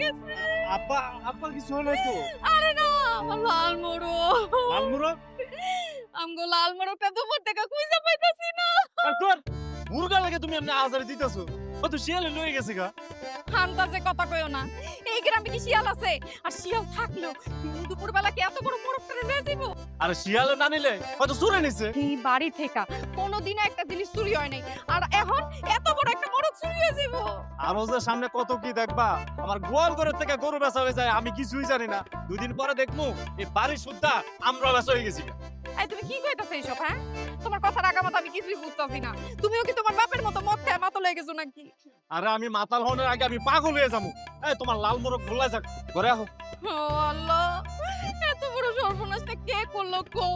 গেছে আব্বা আব্বা কিছু তো? আরে না আমার লাল মোড়ো লালমুরগ আমগো লাল মোড়কটা দুপুর থেকে খুঁজে পাইতাছি না। আর তোর মুরগা লাগে তুমি এমনি আজারে দিতেছো। ও তো শিয়ালে লয়ে গেছে গা। আন্দাজে কথা কইও না এই গ্রামে কি শিয়াল আছে? আর শিয়াল থাকলেও দুপুর বেলা কি এত বড় করে আরে শিয়ালে না নিলে হয়তো চুরে নিছে। এই বাড়ি থেকে কোনোদিনও একটা জিনিস চুরি হয় নাই। আর এখন এত আরও যে সামনে কত কি দেখবা? আমার গোয়াল ঘরের থেকে গরু বেচা হয়ে যায় আমি কিছুই জানি না। দুদিন পরে দেখমু এই বাড়ি সুদ্ধা আমরা বেচা হয়ে গেছি। এই তুমি কি কইতাছ এইসব হ্যাঁ? তোমার কথার আগামাত আমি কিছুই বুঝতাছি না। তুমিও কি তোমার বাপের মতো মদ খেয়ে মাতো লেগে গেছো নাকি? আরে আমি মাতাল হওয়ার আগে আমি পাগল হয়ে যাব। এই তোমার লাল মোরগ ভুলা যাক ঘরে আহো। ও আল্লাহ এত বড় সর্বনাশটা কে করল কো?